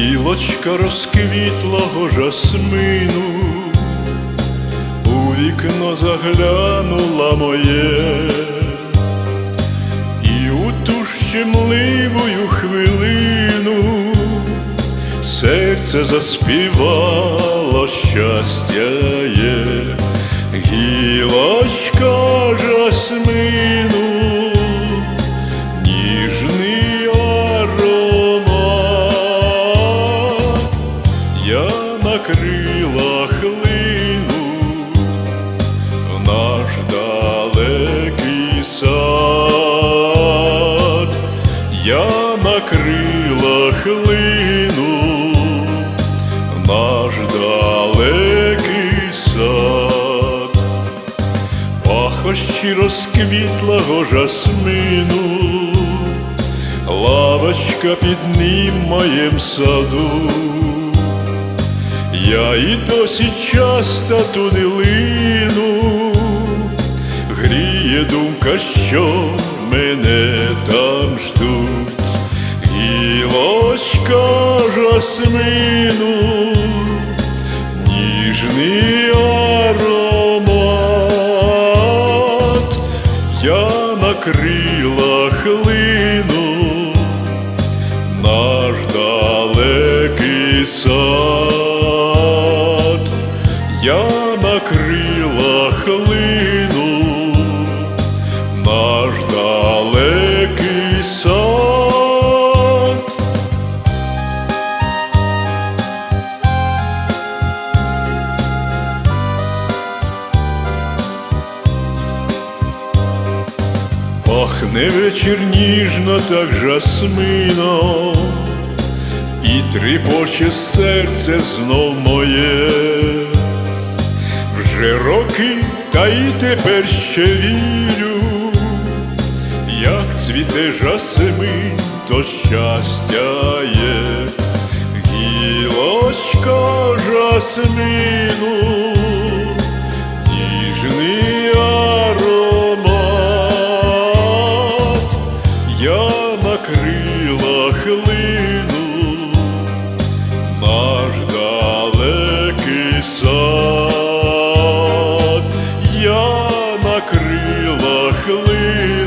Гілочка розквітлого жасмину, у вікно заглянула моє, і у ту щемливою хвилину серце заспівало щастя є, гілочка жасмину, я на крилах лину наш далекий сад, пахощі розквітлого жасмину, лавочка під ним моєм саду. Я і досі часто туди лину, гріє думка, що мене там ждуть, гілочка жасмину, ніжний аромат, я на крилах лину, наш далекий сад, я на крилах лину, Пахне вечір ніжно, так жасмино, і тріпоче серце знов моє, вже роки, та й тепер ще вірю, як цвіте жасмин, то щастя є, гілочка жасмину believe.